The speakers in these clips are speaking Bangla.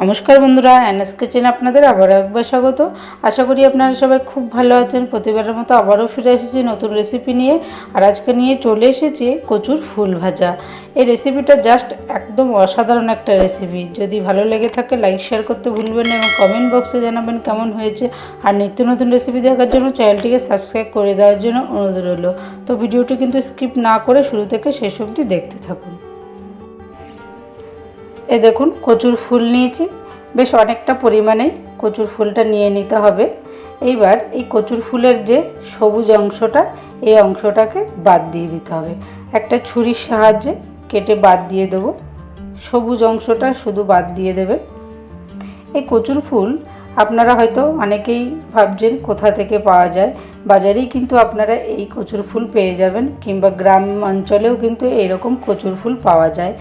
নমস্কার বন্ধুরা, এনএস কিচেন আপনাদের আবারও একবার স্বাগত। আশা করি আপনারা সবাই খুব ভালো আছেন। প্রতিবারের মতো আবারও ফিরে এসেছি নতুন রেসিপি নিয়ে। আর আজকে নিয়ে চলে এসেছি কচুর ফুল ভাজা। এই রেসিপিটা জাস্ট একদম অসাধারণ একটা রেসিপি যদি ভালো লেগে থাকে লাইক শেয়ার করতে ভুলবেন না এবং কমেন্ট বক্সে জানাবেন কেমন হয়েছে। আর নিত্য নতুন রেসিপি দেখার জন্য চ্যানেলটিকে সাবস্ক্রাইব করে দেওয়ার জন্য অনুরোধ রইল। তো ভিডিওটি কিন্তু স্কিপ না করে শুরু থেকে শেষ অবধি দেখতে থাকুন। এ দেখুন, কচুর ফুল নিয়েছি। বেশ অনেকটা পরিমাণে কচুর ফুলটা নিয়ে নিতে হবে। এইবার এই কচুর ফুলের যে সবুজ অংশটা, এই অংশটাকে বাদ দিয়ে দিতে হবে। একটা ছুরির সাহায্যে কেটে বাদ দিয়ে দেবো। সবুজ অংশটা শুধু বাদ দিয়ে দেবে। এই কচুর ফুল আপনারা হয়তো অনেকেই ভাবছেন কোথা থেকে পাওয়া যায়। বাজারেই কিন্তু আপনারা এই কচুর ফুল পেয়ে যাবেন, কিংবা গ্রাম অঞ্চলেও কিন্তু এইরকম কচুর ফুল পাওয়া যায়।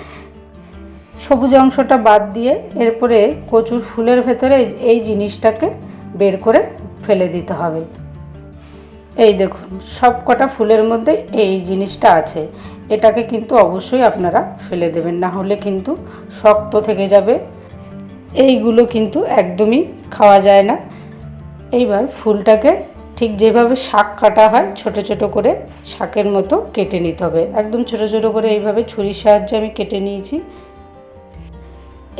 সবুজ অংশটা বাদ দিয়ে এরপরে কচুর ফুলের ভেতরে এই জিনিসটাকে বের করে ফেলে দিতে হবে। এই দেখুন, সব কটা ফুলের মধ্যে এই জিনিসটা আছে। এটাকে কিন্তু অবশ্যই আপনারা ফেলে দেবেন, না হলে কিন্তু শক্ত থেকে যাবে। এইগুলো কিন্তু একদমই খাওয়া যায় না। এইবার ফুলটাকে ঠিক যেভাবে শাক কাটা হয়, ছোট ছোট করে শাকের মতো কেটে নিতে হবে। একদম ছোট ছোট করে এইভাবে ছুরির সাহায্যে আমি কেটে নিয়েছি।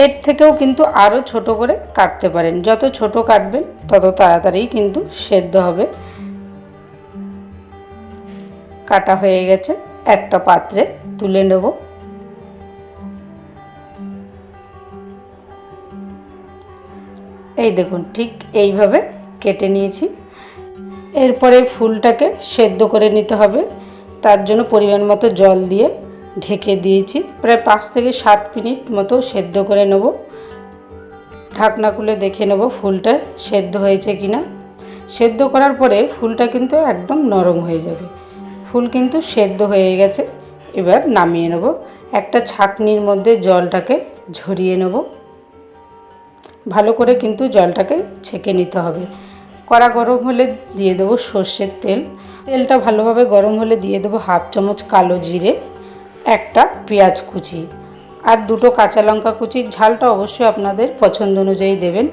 এর থেকেও কিন্তু আরও ছোট করে কাটতে পারেন। যত ছোট কাটবেন, তত তাড়াতাড়ি কিন্তু সেদ্ধ হবে। কাটা হয়ে গেছে। একটা পাত্রে তুলে নেব। এই দেখুন, ঠিক এইভাবে কেটে নিয়েছি। এরপরে ফুলটাকে সেদ্ধ করে নিতে হবে। তার জন্য পরিমাণ মতো জল দিয়ে ঢেকে দিয়েছি। প্রায় পাঁচ থেকে সাত মিনিট মতো সেদ্ধ করে নেব। ঢাকনা খুলে দেখে নেব ফুলটা সেদ্ধ হয়েছে কি না সেদ্ধ করার পরে ফুলটা কিন্তু একদম নরম হয়ে যাবে। ফুল কিন্তু সেদ্ধ হয়ে গেছে। এবার নামিয়ে নেব। একটা ছাকনির মধ্যে জলটাকে ঝরিয়ে নেব। ভালো করে কিন্তু জলটাকে ছেঁকে নিতে হবে। কড়া গরম হলে দিয়ে দেবো সর্ষের তেল। তেলটা ভালোভাবে গরম হলে দিয়ে দেবো হাফ চামচ কালো জিরে। একটা পেঁয়াজ কুচি আর দুটো কাঁচা লঙ্কা কুচি। ঝালটা অবশ্যই আপনাদের পছন্দ অনুযায়ী দেবেন।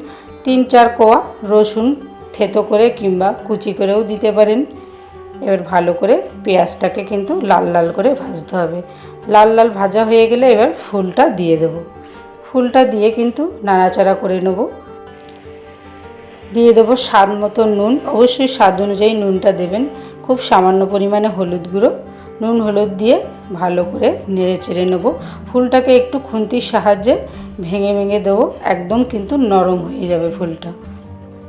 তিন চার কোয়া রসুন থেতো করে কিংবা কুচি করেও দিতে পারেন। এবার ভালো করে পেঁয়াজটাকে কিন্তু লাল লাল করে ভাজতে হবে। লাল লাল ভাজা হয়ে গেলে এবার ফুলটা দিয়ে দেবো। ফুলটা দিয়ে কিন্তু নাড়াচাড়া করে নেব। দিয়ে দেবো স্বাদ মতো নুন। অবশ্যই স্বাদ অনুযায়ী নুনটা দেবেন। খুব সামান্য পরিমাণে হলুদ গুঁড়ো। নুন, হলুদ দিয়ে ভালো করে নেড়ে চেড়ে নেব। ফুলটাকে একটু খুন্তির সাহায্যে ভেঙে ভেঙে দেবো। একদম কিন্তু নরম হয়ে যাবে ফুলটা।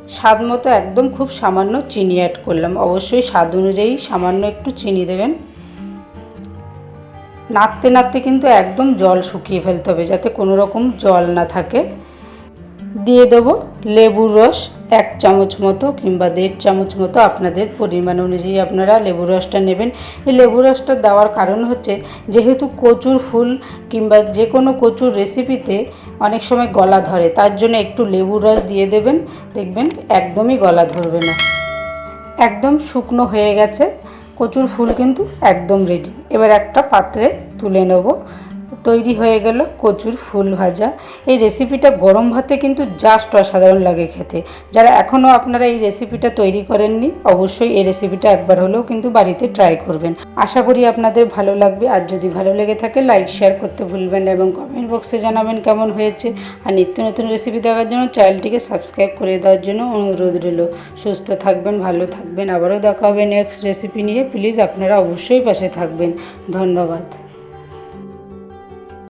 স্বাদ মতো একদম খুব সামান্য চিনি অ্যাড করলাম। অবশ্যই স্বাদ অনুযায়ী সামান্য একটু চিনি দেবেন। নাড়তে নাড়তে কিন্তু একদম জল শুকিয়ে ফেলতে হবে যাতে কোনো রকম জল না থাকে। দিয়ে দেবো লেবুর রস এক চামচ মতো কিংবা দেড় চামচ মতো আপনাদের পরিমাণ অনুযায়ী আপনারা লেবু রসটা নেবেন। এই লেবু রসটা দেওয়ার কারণ হচ্ছে যেহেতু কচুর ফুল কিংবা যে কোনো কচুর রেসিপিতে অনেক সময় গলা ধরে, তার জন্য একটু লেবুর রস দিয়ে দেবেন। দেখবেন একদমই গলা ধরবে না। একদম শুকনো হয়ে গেছে। কচুর ফুল কিন্তু একদম রেডি এবার একটা পাত্রে তুলে নেব। তৈরি হয়ে গেল কচুর ফুল ভাজা। এই রেসিপিটা গরম ভাতে কিন্তু জাস্ট অসাধারণ লাগে খেতে। যারা এখনও আপনারা এই রেসিপিটা তৈরি করেননি, অবশ্যই এই রেসিপিটা একবার হলেও কিন্তু বাড়িতে ট্রাই করবেন। আশা করি আপনাদের ভালো লাগবে। আর যদি ভালো লেগে থাকে লাইক শেয়ার করতে ভুলবেন না এবং কমেন্ট বক্সে জানাবেন কেমন হয়েছে। আর নিত্য নতুন রেসিপি দেখার জন্য চ্যানেলটিকে সাবস্ক্রাইব করে দেওয়ার জন্য অনুরোধ রইল। সুস্থ থাকবেন, ভালো থাকবেন। আবারও দেখা হবে নেক্সট রেসিপি নিয়ে। প্লিজ আপনারা অবশ্যই পাশে থাকবেন। ধন্যবাদ।